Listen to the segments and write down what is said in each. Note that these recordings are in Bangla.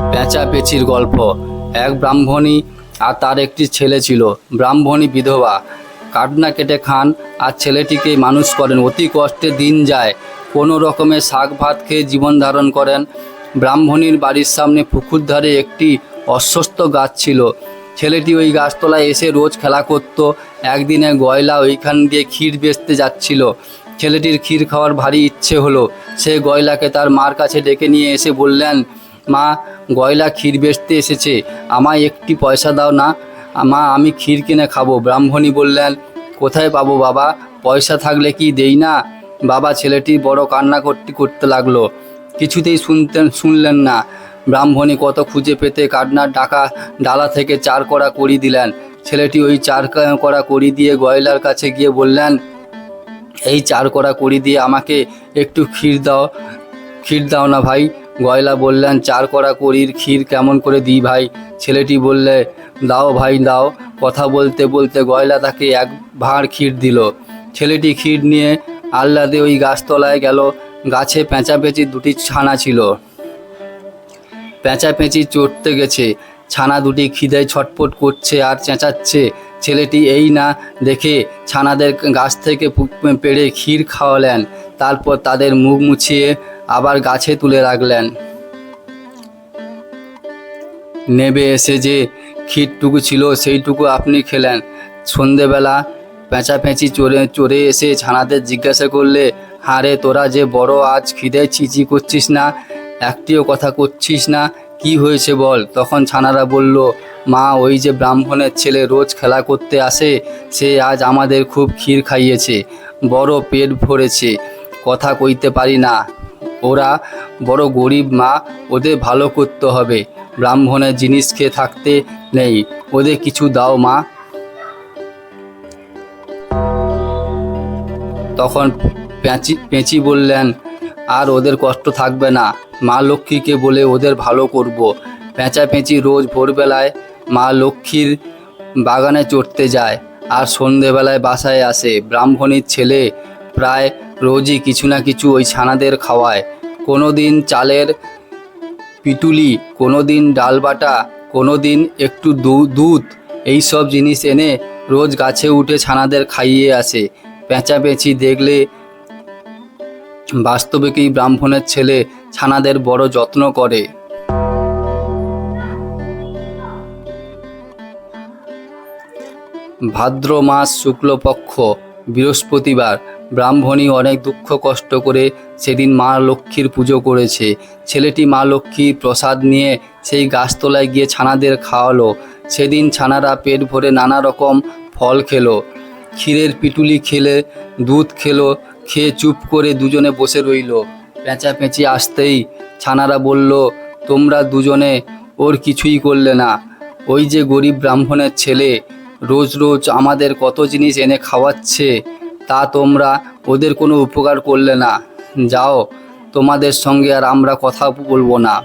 পেঁচা পেঁচির গল্প। এক ব্রাহ্মণী আর তার একটি ছেলে ছিল। ব্রাহ্মণী বিধবা। কাটনা কেটে খান আর ছেলেটিকে মানুষ করেন। অতি কষ্টে দিন যায়। কোনো রকমে শাক ভাত খেয়ে জীবন ধারণ করেন। ব্রাহ্মণীর বাড়ির সামনে পুকুর ধারে একটি অশ্বস্ত গাছ ছিল। ছেলেটি ওই গাছতলায় এসে রোজ খেলা করত। একদিনে গয়লা ওইখান দিয়ে ক্ষীর বেচতে যাচ্ছিল। ছেলেটির ক্ষীর খাওয়ার ভারী ইচ্ছে হলো। সে গয়লাকে তার মার কাছে ডেকে নিয়ে এসে বললেন মা, গয়লা ক্ষীর বেচতে এসেছে। আমায় একটি পয়সা দাও না। মা, আমি ক্ষীর কিনে খাব। ব্রাহ্মণী বললেন, কোথায় পাবো বাবা? পয়সা থাকলে কি দেই না? বাবা ছেলেটি বড় কান্না করতে করতে লাগল। কিছুতেই শুনতেন শুনলেন না। ব্রাহ্মণী কত খুঁজে পেতে কান্নার ডাকা, ডালা থেকে চার করা করি দিলেন। ছেলেটি ওই চার ক- কড়া করি দিয়ে গয়লার কাছে গিয়ে বললেন, এই চার করা করি দিয়ে আমাকে একটু ক্ষীর দাও। ক্ষীর দাও না ভাই। গয়লা বললেন, চার কড়া করির ক্ষীর কেমন করে দিই ভাই? ছেলেটি বললে, দাও ভাই, দাও। কথা বলতে বলতে গয়লা তাকে এক ভাঁড় ক্ষীর দিল। ছেলেটি ক্ষীর নিয়ে আহ্লাদে ওই গাছতলায় গেল। গাছে পেঁচা পেঁচি দুটি ছানা ছিল। পেঁচা পেঁচি চড়তে গেছে। ছানা দুটি খিদে ছটপট করছে আর চেঁচাচ্ছে। ছেলেটি, এই না, দেখে ছানাদের গাছ থেকে পেড়ে ক্ষীর খাওয়ালেন। তারপর তাদের মুখ মুছিয়ে আবার গাছে তুলে রাখলেন। নেবে এসে যে ক্ষীরটুকু ছিল, সেইটুকু আপনি খেলেন। সন্ধেবেলা পেঁচা পেঁচি চড়ে চড়ে এসে ছানাদের জিজ্ঞাসা করলে, হারে, তোরা যে বড়, আজ খিদে চিচি করছিস না? একটিও কথা করছিস না? কি হয়েছে বল? তখন ছানারা বলল, মা, ওই যে ব্রাহ্মণের ছেলে রোজ খেলা করতে আসে, সে আজ আমাদের খুব ক্ষীর খাইয়েছে, বড় পেট ভরেছে, কথা কইতে পারি না। ওরা বড় গরিব মা, ওদের ভালো করতে হবে। ব্রাহ্মণের জিনিস খেয়ে থাকতে নেই, ওদের কিছু দাও মা। তখন পেঁচি পেঁচি বললেন, আর ওদের কষ্ট থাকবে না, মা লক্ষ্মীকে বলে ওদের ভালো করব। পেঁচা পেঁচি রোজ ভোরবেলায় মা লক্ষ্মীর বাগানে চড়তে যায়, আর সন্ধেবেলায় বাসায় আসে। ব্রাহ্মণীর ছেলে প্রায় রোজই কিছু না কিছু ওই ছানাদের খাওয়ায়। কোনো দিন চালের পিটুলি কোনো দিন ডাল বাটা কোনো দিন একটু দুধ, এই সব জিনিস এনে রোজ গাছে উঠে ছানাদের খাইয়ে আসে। পেঁচা পেঁচি দেখলে বাস্তবিকই ব্রাহ্মণের ছেলে ছানাদের বড় যত্ন করে? ভাদ্র মাস শুক্লপক্ষ, বৃহস্পতিবার ব্রাহ্মণী অনেক দুঃখ কষ্ট করে সেদিন মা লক্ষ্মীর পুজো করেছে। ছেলেটি মা লক্ষ্মীর প্রসাদ নিয়ে সেই গাছতলায় গিয়ে ছানাদের খাওয়ালো। সেদিন ছানারা পেট ভরে নানা রকম ফল খেলো। ক্ষীরের পিটুলি খেলে, দুধ খেলো, খেয়ে চুপ করে দুজনে বসে রইল। পেঁচা পেঁচি আসতেই ছানারা বলল, তোমরা দুজনে ওর কিছুই করলে না। ওই যে গরিব ব্রাহ্মণের ছেলে, রোজ রোজ আমাদের কত জিনিস এনে খাওয়াচ্ছে। তা তোমরা ওদের কোনো উপকার করলে না। যাও, তোমাদের সঙ্গে আর আমরা কথা বলব না।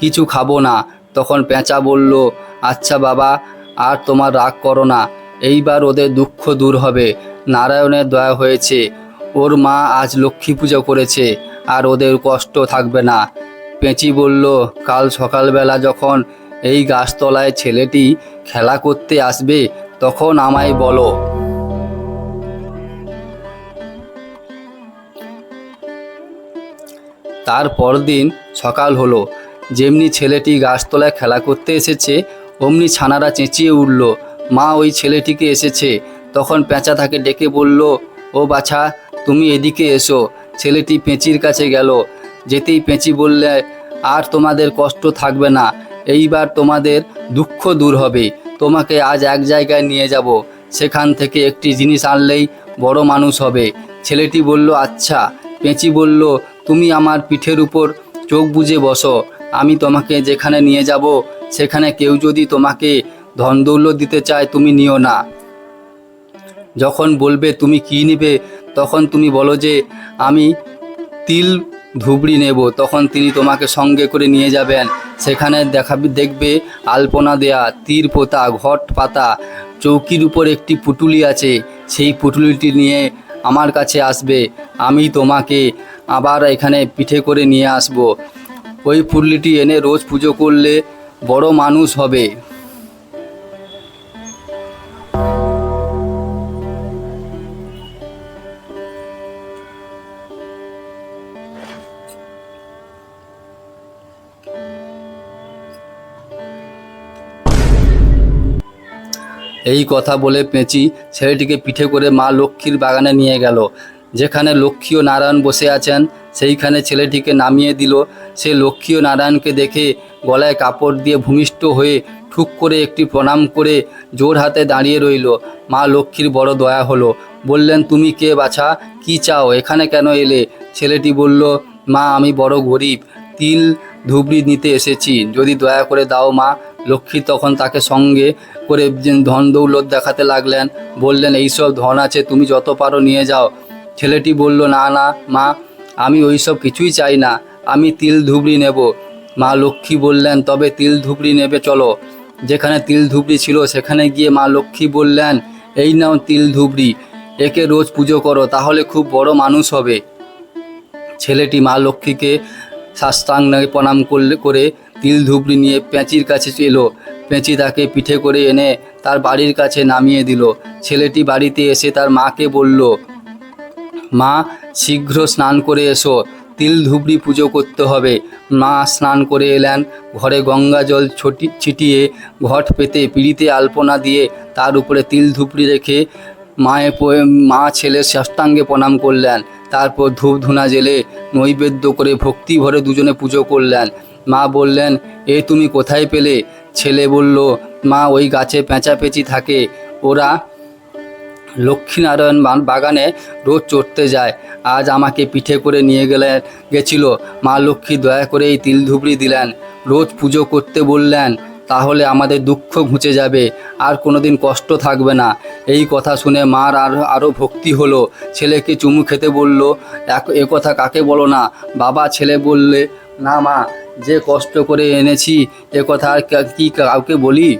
কিছু খাব না। তখন পেঁচা বলল আচ্ছা বাবা, আর তোমার রাগ করো না। এইবার ওদের দুঃখ দূর হবে। নারায়ণের দয়া হয়েছে। ওর মা আজ লক্ষ্মী পুজো করেছে, আর ওদের কষ্ট থাকবে না। পেঁচি বলল, কাল সকালবেলা যখন এই গাছতলায় ছেলেটি খেলা করতে আসবে, তখন আমায় বলো। তার পরদিন সকাল হলো। যেমনি ছেলেটি গাছতলায় খেলা করতে এসেছে, অমনি ছানারা চেঁচিয়ে উঠল, মা, ওই ছেলেটিকে এসেছে। তখন পেঁচা তাকে ডেকে বলল, ও বাছা, তুমি এদিকে এসো। ছেলেটি পেঁচির কাছে গেল। যেতেই পেঁচি বললে, আর তোমাদের কষ্ট থাকবে না, এইবার তোমাদের দুঃখ দূর হবে। তোমাকে আজ এক জায়গায় নিয়ে যাব। সেখান থেকে একটি জিনিস আনলেই বড় মানুষ হবে। ছেলেটি বলল আচ্ছা। পেঁচি বলল তুমি আমার পিঠের উপর চোখ বুজে বসো, আমি তোমাকে যেখানে নিয়ে যাব, সেখানে কেউ যদি তোমাকে ধন দৌলত দিতে চায়, তুমি নিও না। যখন বলবে তুমি কি নেবে, তখন তুমি বলো যে, আমি তিল ধুবড়ি নেব। তখন তিনি তোমাকে সঙ্গে করে নিয়ে যাবেন। সেখানে দেখাবি দেখবে আলপনা দেয়া তীর পোতা, ঘট পাতা, চৌকির উপর একটি পুটুলি আছে। সেই পুটুলিটি নিয়ে আমার কাছে আসবে, আমি তোমাকে আবার এখানে পিঠে করে নিয়ে আসব। ওই ফুল্লিটি এনে রোজ পুজো করলে বড় মানুষ হবে। এই কথা বলে পেঁচি ছেলেটিকে পিঠে করে মা লক্ষ্মীর বাগানে নিয়ে গেল। যেখানে লক্ষ্মী ও নারায়ণ বসে আছেন, সেইখানে ছেলেটিকে নামিয়ে দিল। সে লক্ষ্মী ও নারায়ণকে দেখে গলায় কাপড় দিয়ে ভূমিষ্ঠ হয়ে ঠুক করে একটি প্রণাম করে জোর হাতে দাঁড়িয়ে রইল। মা লক্ষ্মীর বড় দয়া হলো। বললেন, তুমি কে বাছা? কি চাও? এখানে কেন এলে? ছেলেটি বলল, মা, আমি বড় গরিব। তিল ধুবড়ি নিতে এসেছি। যদি দয়া করে দাও মা লক্ষ্মী তখন তাকে সঙ্গে করে ধন দৌলত দেখাতে লাগলেন। বললেন এইসব ধন আছে, তুমি যত পারো নিয়ে যাও। ছেলেটি বলল, না না, মা, আমি ওইসব কিছুই চাই না, আমি তিল ধুবড়ি নেব। মা লক্ষ্মী বললেন, তবে তিল ধুবড়ি নেবে, চলো। যেখানে তিল ধুবড়ি ছিল, সেখানে গিয়ে মা লক্ষ্মী বললেন, এই নাও তিল ধুবড়ি, একে রোজ পুজো করো, তাহলে খুব বড় মানুষ হবে। ছেলেটি মা লক্ষ্মীকে সাষ্টাঙ্গ প্রণাম করলে, করে তিল ধুবড়ি নিয়ে পেঁচির কাছে এলো। পেঁচি তাকে পিঠে করে এনে তার বাড়ির কাছে নামিয়ে দিল। ছেলেটি বাড়িতে এসে তার মাকে বলল, মা, শীঘ্র স্নান করে এসো। তিল ধুবড়ি পুজো করতে হবে। মা স্নান করে এলেন। ঘরে গঙ্গা জল ছটি, ছিটিয়ে ঘট পেতে পিড়িতে আলপনা দিয়ে তার উপরে তিল ধুবড়ি রেখে মায়ে মা ছেলের সাষ্টাঙ্গে প্রণাম করলেন। তারপর ধূপ ধুনা জেলে নৈবেদ্য করে ভক্তি ভরে দুজনে পুজো করলেন। মা বললেন, এ তুমি কোথায় পেলে? ছেলে বলল, মা, ওই গাছে পেঁচাপেচি থাকে। ওরা লক্ষ্মীনারায়ণ বাগানে রোজ চড়তে যায়। আজ আমাকে পিঠে করে নিয়ে গেলে গেছিল। মা লক্ষ্মী দয়া করে এই তিল ধুবড়ি দিলেন। রোজ পুজো করতে বললেন, তাহলে আমাদের দুঃখ ঘুচে যাবে। আর কোনোদিন কষ্ট থাকবে না। এই কথা শুনে মার আর আরও ভক্তি হলো। ছেলেকে চুমু খেতে বলল, এক কথা কাকে বলো না? বাবা ছেলে বললে না মা, যে কষ্ট করে এনেছি, এ কথা আর কি কাউকে বলি?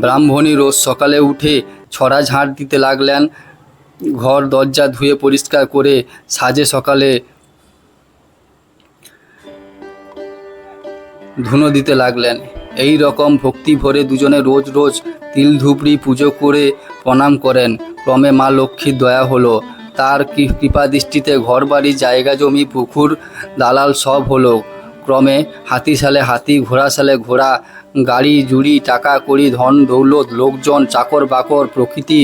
ব্রাহ্মণী রোজ সকালে উঠে ছড়া ঝাঁট দিতে লাগলেন। ঘর দরজা ধুয়ে পরিষ্কার করে সাজে সকালে ধুনো দিতে লাগলেন। এই রকম ভক্তি ভরে দুজনে রোজ রোজ তিল ধুবড়ি পুজো করে প্রণাম করেন। ক্রমে মা লক্ষ্মীর দয়া হলো। তার কৃপা দৃষ্টিতে ঘর বাড়ি, জায়গা জমি, পুকুর, দালাল সব হলো। ক্রমে হাতি সালে হাতি, ঘোড়া সালে ঘোড়া, গাড়ি, জুড়ি, টাকা, কড়ি, ধন, দৌলত, লোকজন, চাকর বাকর, প্রকৃতি,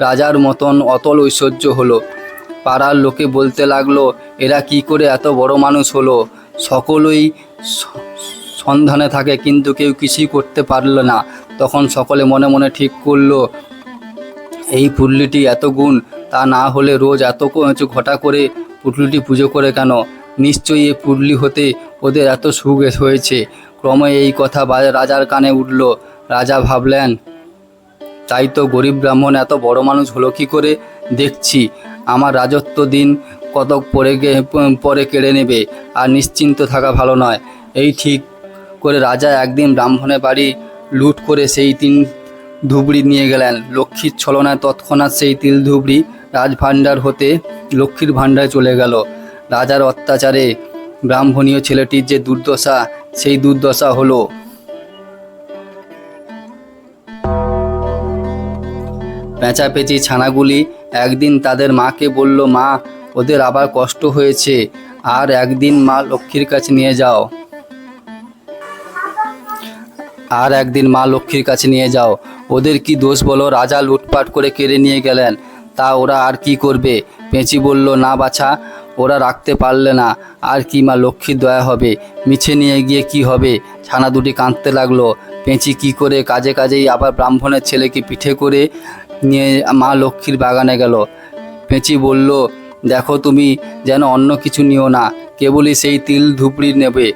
রাজার মতন অতল ঐশ্বর্য হলো। পাড়ার লোকে বলতে লাগল, এরা কি করে এত বড় মানুষ হলো? সকলেই সন্ধানে থাকে, কিন্তু কেউ কিছুই করতে পারল না। তখন সকলে মনে মনে ঠিক করল, এই পুটলিটি এত গুণ তা না হলে রোজ এত ঘটা করে পুটলিটি পুজো করে কেন? নিশ্চয়ই এই পুটলি হতে ওদের এত সুখ হয়েছে। ক্রমে এই কথা রাজার কানে উঠল। রাজা ভাবলেন, তাই তো গরিব ব্রাহ্মণ এত বড় মানুষ হলো কি করে? দেখছি, আমার রাজত্ব দিন কতক পরে পরে কেড়ে নেবে, আর নিশ্চিন্ত থাকা ভালো নয়। এই ঠিক করে রাজা একদিন ব্রাহ্মণের বাড়ি লুট করে সেই তিন ধুবড়ি নিয়ে গেলেন। লক্ষ্মীর ছলনায় তৎক্ষণাৎ সেই তিল ধুবড়ি রাজভাণ্ডার হতে লক্ষ্মীর ভাণ্ডারে চলে গেল। রাজার অত্যাচারে ব্রাহ্মণীয় ছেলেটির যে দুর্দশা, সেই দুর্দশা হলো পেঁচাপেচি ছানাগুলি। একদিন তাদের মাকে বলল, মা, ওদের আবার কষ্ট হয়েছে। আর একদিন মা লক্ষ্মীর কাছে নিয়ে যাও। আর একদিন মা লক্ষ্মীর কাছে নিয়ে যাও। ওদের কি দোষ বলো? রাজা লুটপাট করে কেড়ে নিয়ে গেলেন। তা ওরা আর কি করবে? পেঁচি বলল, না বাছা, ওরা রাখতে পারলে না। আর কি মা লক্ষ্মীর দয়া হবে? মিছে নিয়ে গিয়ে কি হবে? ছানা দুটি কাঁদতে লাগল। পেঁচি কি করে কাজে কাজেই আবার ব্রাহ্মণের ছেলেকে পিঠে করে নিয়ে মা লক্ষ্মীর বাগানে গেল। পেঁচি বলল, দেখো তুমি, যেন অন্য কিছু নিও না। কেবলই সেই তিল ধুপড়ি নেবে।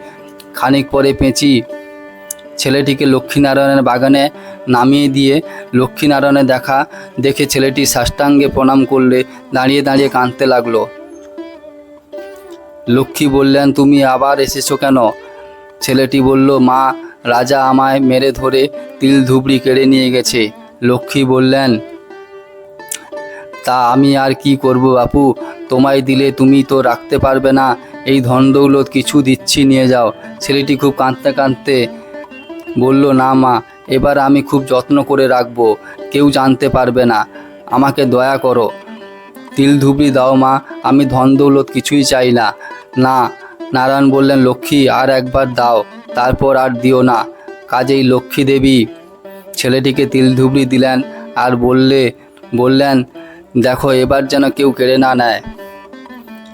খানিক পরে পেঁচি ছেলেটিকে লক্ষ্মীনারায়ণের বাগানে নামিয়ে দিয়ে লক্ষ্মীনারায়ণের দেখা দেখে ছেলেটি সাষ্টাঙ্গে প্রণাম করলে দাঁড়িয়ে দাঁড়িয়ে কাঁদতে লাগল। লক্ষ্মী বললেন, তুমি আবার এসেছ কেন? ছেলেটি বলল, মা, রাজা আমায় মেরে ধরে তিল ধুবড়ি কেড়ে নিয়ে গেছে। লক্ষ্মী বললেন, তা আমি আর কি করব বাপু? তোমায় দিলে তুমি তো রাখতে পারবে না। এই ধন দৌলত কিছু দিচ্ছি, নিয়ে যাও। ছেলেটি খুব কাঁদতে কাঁদতে বলল, না মা, এবার আমি খুব যত্ন করে রাখব, কেউ জানতে পারবে না। আমাকে দয়া করো। তিল ধুবড়ি দাও মা, আমি ধন দৌলত কিছুই চাই না। না, নারায়ণ বললেন, লক্ষ্মী, আর একবার দাও, তারপর আর দিও না। কাজেই লক্ষ্মী দেবী। ছেলেটিকে তিল ধুবড়ি দিলেন আর বললে, বললেন, দেখো, এবার যেন কেউ কেড়ে না নেয়।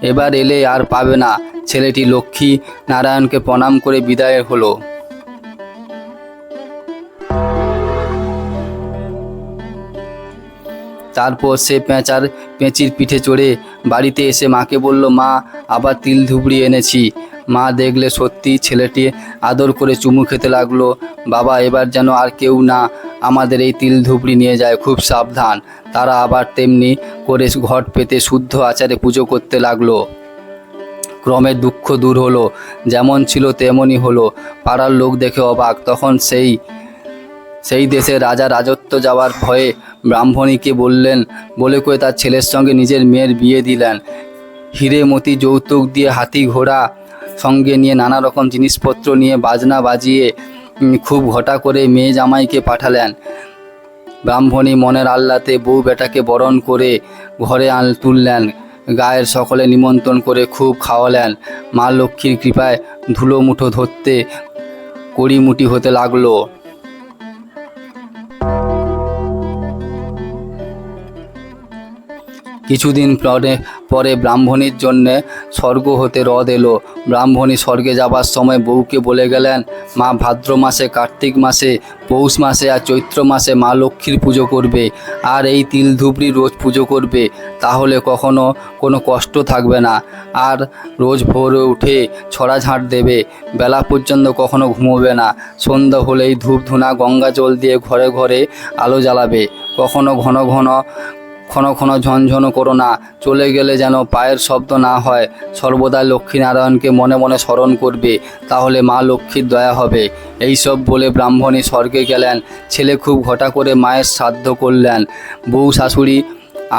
এবার এলে আর পাবে না। ছেলেটি লক্ষ্মী নারায়ণকে প্রণাম করে বিদায় হলো। তারপর সে পেঁচার পেঁচির পিঠে চড়ে বাড়িতে এসে মাকে বলল, মা, আবার তিল ধুবড়ি এনেছি। মা দেখলে সত্যি ছেলেটি আদর করে চুমু খেতে লাগল, বাবা, এবার যেন আর কেউ না আমাদের এই তিল ধুবড়ি নিয়ে যায়, খুব সাবধান। তারা আবার তেমনি করে ঘট পেতে শুদ্ধ আচারে পুজো করতে লাগল। ক্রমে দুঃখ দূর হলো, যেমন ছিল তেমনই হলো। পাড়ার লোক দেখে অবাক, তখন সেই সেই দেশে রাজা রাজত্ব যাওয়ার ভয়ে ব্রাহ্মণীকে বললেন, বলে কয়ে তার ছেলের সঙ্গে নিজের মেয়ের বিয়ে দিলেন। হিরে মতি যৌতুক দিয়ে হাতি ঘোড়া সঙ্গে নিয়ে নানা রকম জিনিসপত্র নিয়ে বাজনা বাজিয়ে খুব ঘটা করে মেয়ে জামাইকে পাঠালেন। ব্রাহ্মণী মনের আল্লাতে বউ বেটাকে বরণ করে ঘরে আন, তুললেন। গায়ের সকলে নিমন্ত্রণ করে খুব খাওয়ালেন। মা লক্ষ্মীর কৃপায় ধুলো মুঠো ধরতে কড়িমুটি হতে লাগল। কিছুদিন পরে পরে ব্রাহ্মণীর জন্যে স্বর্গ হতে রদ এলো। ব্রাহ্মণী স্বর্গে যাবার সময় বউকে বলে গেলেন, মা ভাদ্র মাসে, কার্তিক মাসে, পৌষ মাসে আর চৈত্র মাসে মা লক্ষ্মীর পুজো করবে। আর এই তিল ধুবড়ি রোজ পুজো করবে। তাহলে কখনো কোনো কষ্ট থাকবে না। আর রোজ ভোরে উঠে ছড়া ঝাঁট দেবে। বেলা পর্যন্ত কখনো ঘুমোবে না। সন্ধ্যা হলেই ধূপ ধুনা গঙ্গা জল দিয়ে ঘরে ঘরে আলো জ্বালাবে। কখনো ঘন ঘন ক্ষণ ক্ষণ ঝনঝন করো না, চলে গেলে যেন পায়ের শব্দ না হয়। সর্বদা লক্ষ্মীনারায়ণকে মনে মনে স্মরণ করবে, তাহলে মা লক্ষ্মীর দয়া হবে। এই সব বলে ব্রাহ্মণী স্বর্গে গেলেন। ছেলে খুব ঘটা করে মায়ের শ্রাদ্ধ করলেন। বউ শাশুড়ি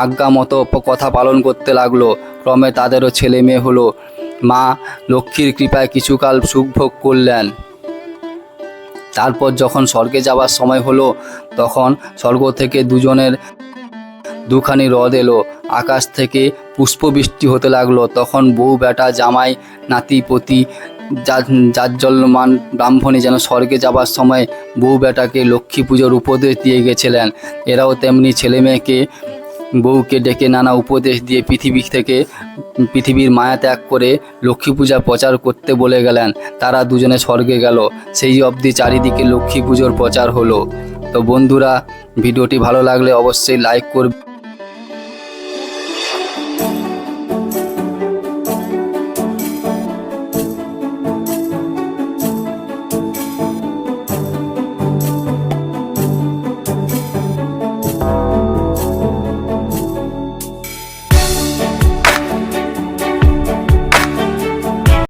আজ্ঞা মতো কথা পালন করতে লাগল। ক্রমে তাদেরও ছেলে মেয়ে হলো। মা লক্ষ্মীর কৃপায় কিছুকাল সুখভোগ করলেন। তারপর যখন স্বর্গে যাওয়ার সময় হলো, তখন স্বর্গ থেকে দুজনের দুখানি রদ এলো। আকাশ থেকে পুষ্পবৃষ্টি হতে লাগল। তখন বউ বেটা জামাই, নাতিপতি জাজ্জল্যমান ব্রাহ্মণী যেন স্বর্গে যাবার সময় বউ বেটাকে লক্ষ্মী পুজোর উপদেশ দিয়ে গেছিলেন। এরাও তেমনি ছেলে মেয়েকে, বউকে ডেকে নানা উপদেশ দিয়ে পৃথিবী থেকে, পৃথিবীর মায়া ত্যাগ করে লক্ষ্মী পূজা প্রচার করতে বলে গেলেন। তারা দুজনে স্বর্গে গেল। সেই অবধি চারিদিকে লক্ষ্মী পুজোর প্রচার হলো। তো বন্ধুরা, ভিডিওটি ভালো লাগলে অবশ্যই লাইক করবে।